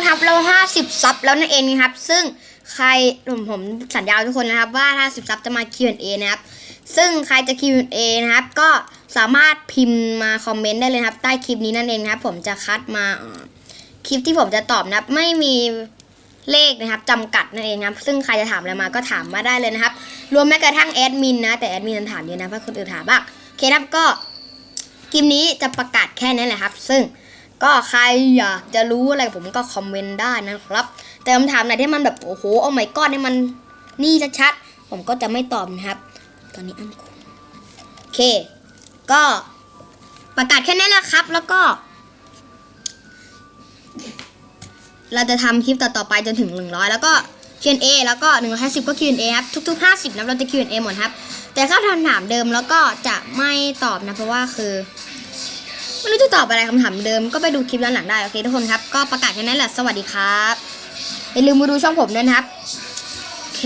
คนครับเรา 50 ซับแล้วนั่นเองนะครับ ซึ่งใครผมผมสัญญาทุกคนนะครับว่าถ้า10ซับจะมา Q&A นะครับ ซึ่งใครจะ Q&A นะครับ ก็สามารถพิมพ์มาคอมเมนต์ได้เลยครับ ใต้คลิปนี้นั่นเองครับผมจะคัดมาคลิปที่ผมจะตอบนะครับ ไม่มีเลขนะครับจำกัดนั่นเองครับ ซึ่งใครจะถามอะไรมาก็ถามมาได้เลยนะครับ รวมแม้กระทั่งแอดมินนะ แต่แอดมินถามเยอะนะเพราะคนอื่นถามบ้างโอเคครับก็คลิปนี้จะประกาศแค่นี้แหละครับ ซึ่ง ก็ใครอยากจะรู้อะไรผมก็คอมเมนต์ได้นะครับ แต่คำถามไหนที่มันแบบโอ้โหเอาไม่ก้อนนี่มันนี่ชัดๆผมก็จะไม่ตอบนะครับ ตอนนี้อันโอเค ก็ประกาศแค่นี้แหละครับ แล้วก็ เราจะทำคลิปต่อๆไปจนถึง 100 แล้วก็ Q&A แล้วก็150ก็ Q&A ครับทุกๆ 50นะเราจะ Q&A หมดครับ แต่ถ้าคำถามเดิมแล้วก็จะไม่ตอบนะเพราะว่าคือ ไม่รู้จะตอบอะไรคำถามเดิมก็ไปดูคลิปย้อนหลังได้ โอเคทุกคนครับ ก็ประกาศแค่นั้นแหละ สวัสดีครับ อย่าลืมมาดูช่องผมด้วยนะครับ โอเค